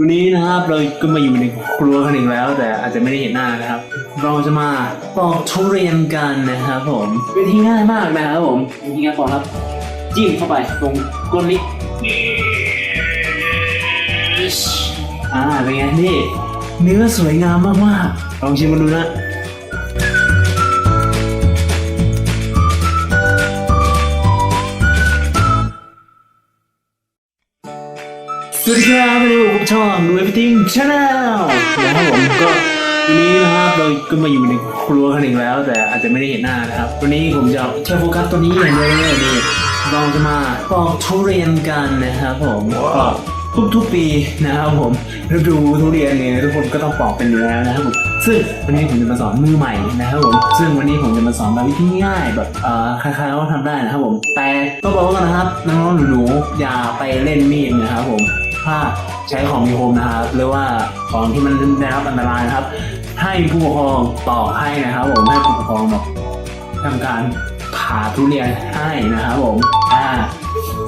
วันนี้นะครับเราก็มาอยู่ในครัวกันอีกแล้ว แต่อาจจะไม่ได้เห็นหน้านะครับ เราจะมาปอกทุเรียนกันนะครับผมวิธีง่ายมากนะครับผมวิธีง่ายปอกครับ จิ้มเข้าไปตรงก้นลิอ่าเป็นไงนี่เนื้อสวยงามมากๆลองชิมมาดูนะ สวัสดีครับวันนี้ผมช่องดู everything channel นะครับผมก็วันนี้นะครับเราก็มาอยู่ในครัวกันอีกแล้ว แต่อาจจะไม่ได้เห็นหน้านะครับวันนี้ผมจะแค่โฟกัสตัวนี้อย่างเดียวเลยนี่เราจะมาปอกทุเรียนกันนะครับผมก็ทุกปีนะครับผมฤดูทุเรียนเนี่ยทุกคนก็ต้องปอกเป็นอยู่แล้วนะครับผมซึ่งวันนี้ผมจะมาสอนมือใหม่นะครับผมซึ่งวันนี้ผมจะมาสอนแบบวิธีง่ายแบบเอ่อใครๆก็ทำได้นะครับผมแต่ต้องบอกว้ก่อนนะครับน้องๆหนูๆอย่าไปเล่นมีดนะครับผม ถ้าใช้ของมีคมนะครับ หรือว่าของที่มันได้รับอันตรายนะครับ ให้ผู้ปกครองต่อให้นะครับผมให้ผู้ปกครองแบบทำการผ่าทุเรียนให้นะครับผมอ่า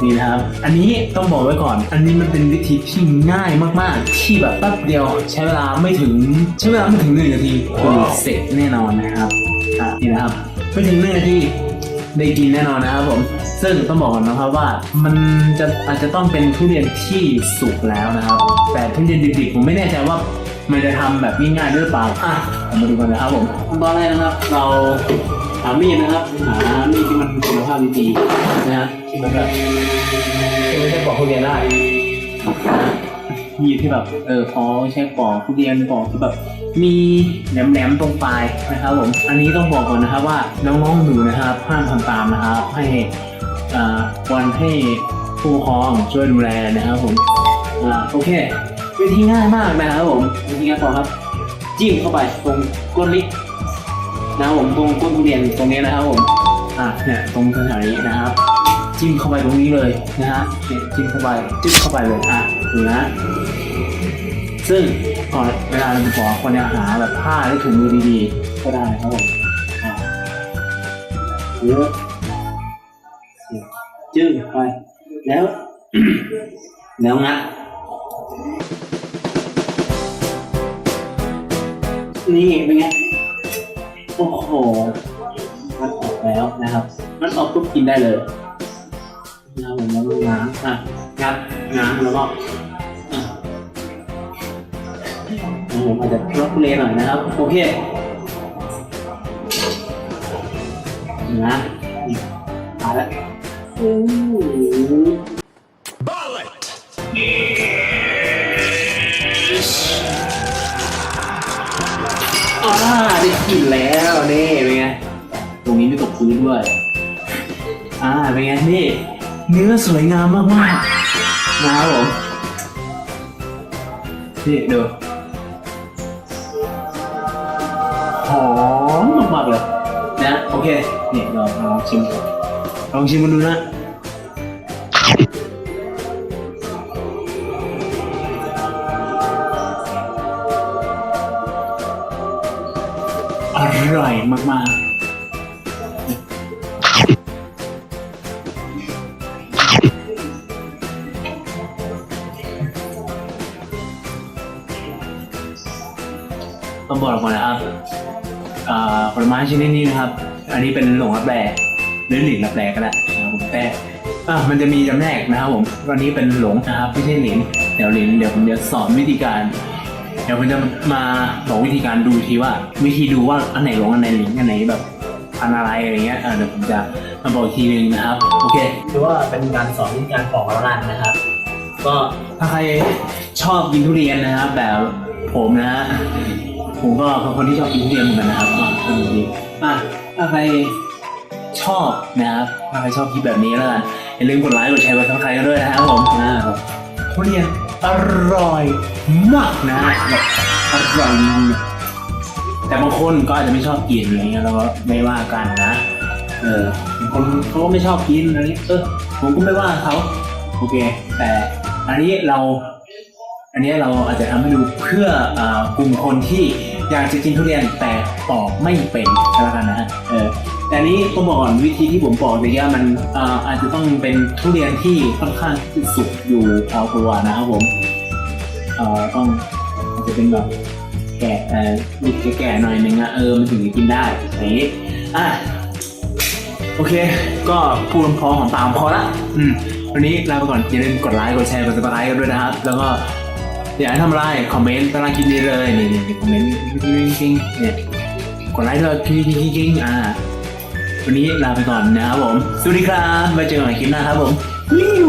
นี่นะครับ อันนี้ต้องบอกไว้ก่อน อันนี้มันเป็นวิธีที่ง่ายมากๆ ที่แบบแป๊บเดียวใช้เวลาไม่ถึงใช้เวลาไม่ถึงหนึ่งนาทีคือเสร็จแน่นอนนะครับอะนี่นะครับไม่ถึงหนึ่งนาทีได้กินแน่นอนนะครับผม ซึ่งต้องบอกก่อนนะครับว่ามันจะอาจจะต้องเป็นทุเรียนที่สุกแล้วนะครับ แต่ทุเรียนดิบๆผมไม่แน่ใจว่ามันจะทำแบบง่ายๆหรือเปล่าอะเรามาดูกันนะครับผมตอนแรกนะครับ เราหามีดนะครับหามีดที่มันคุณภาพดีๆนะฮะที่มันแบบที่ไม่ใช่ปอกทุเรียนได้นะมีดที่แบบเออพอใช้ปอกทุเรียนปอกที่แบบมีแหลมๆตรงปลายนะครับผม อันนี้ต้องบอกก่อนนะครับว่าน้องๆหนูนะครับห้ามทำตามนะครับให้ วันให้ผู้ครองช่วยดูแลนะครับผมอ่าโอเควิธีง่ายมากนะครับผมวิธีง่ายพอครับ จิ้มเข้าไปตรงก้นลินะครับผมตรงก้นทุเรียนตรงนี้นะครับผมอ่าเนี่ยตรงแถวนี้นะครับ จิ้มเข้าไปตรงนี้เลยนะฮะเนี่ยจิ้มเข้าไปจิ้มเข้าไปเลยอะดูนะซึ่งก่อนเวลาเราจะปอกควรจะหาแบบผ้าหรือถุงมือดีๆ ก็ได้นะครับผมอ่าเยอะ จึ้งไปแล้ว แล้วงัดนี่เป็นไงโอ้โห มันออกแล้วนะครับ มันออกปุ๊บกินได้เลยนะครับผมแล้วก็ง้างอะงัดง้างแล้วก็ผมอาจจะรักเลหน่อยนะครับ โอเคนะมา โอ้โหอ่าได้กลิ่นแล้วนี่เป็นไง ตรงนี้ไม่ตกพื้นด้วย อ่าเป็นไงนี่ เนื้อสวยงามมากๆนะครับผมนี่ดูหอมมากๆเลยนะโอเค นี่เราลองชิมก่อน ลองชิมมันดูนะอร่อยมากๆต้องบอกก่อนนะครับผลไม้ชนิดนี้นะครับ อันนี้เป็นหลงรับแร หรือหลินรับแรก็ได้นะครับผมแต่อ่ามันจะมีจำแนกนะครับผมวันนี้เป็นหลงนะครับไม่ใช่หลินเดี๋ยวหลินเดี๋ยวผมจะสอนวิธีการ เดี๋ยวผมจะมาบอกวิธีการดูทีว่า วิธีดูว่าอันไหนหลงอันไหนหลินอันไหนแบบอันอะไรอะไรเงี้ยอ่าเดี๋ยวผมจะมาบอกอีกทีนึงนะครับ โอเค คือว่าเป็นการสอนวิธีการปอกแล้วกันนะครับ ก็ถ้าใครชอบกินทุเรียนนะครับแบบผมนะฮะผมก็เป็นคนที่ชอบกินทุเรียนเหมือนกันนะครับอะสนุกดีอะถ้าใคร ชอบนะครับถ้าใครชอบคลิปแบบนี้แล้วกันอย่าลืมกดไลค์กดแชร์กดซับสไครต์กันด้วยนะครับผมอ่าทุเรียนอร่อยมากนะแบบอร่อยแต่บางคนก็อาจจะไม่ชอบกินอะไรเงี้ยเราก็ไม่ว่ากันนะเออบางคนเขาก็ไม่ชอบกินอะไรเงี้ยเออผมก็ไม่ว่าเขาโอเค แต่อันนี้เราอันนี้เราอาจจะทำให้ดูเพื่ออากลุ่มคนที่อยากจะกินทุเรียนแต่ปอกไม่เป็นก็แล้วกันนะเออ แต่อันนี้ต้องบอกก่อนวิธีที่ผมปอกเมื่อกี้มันอาจจะต้องเป็นทุเรียนที่ค่อนข้างสุกอยู่พอตัวนะครับผมต้องอาจจะเป็นแบบแก่เอ่อลูกแก่ๆหน่อยนึงอะเออมันถึงจะกินได้อย่างนี้อะโอเค ก็พูดพอของตามพอละอืมวันนี้ลาไปก่อนอย่าลืมกดไลค์กดแชร์กดซับสไครต์กันด้วยนะครับ แล้วก็อยากให้ทำอะไรคอมเมนต์ตารางคลิปนี้เลยนี่นี่คอมเมนต์กิ้งๆเนี่ยกดไลค์ด้วยกิ้งกิ้งกิ้งๆอ่า วันนี้ลาไปก่อนนะครับผม สวัสดีครับไว้เจอกันใหม่คลิปหน้าครับผมวิว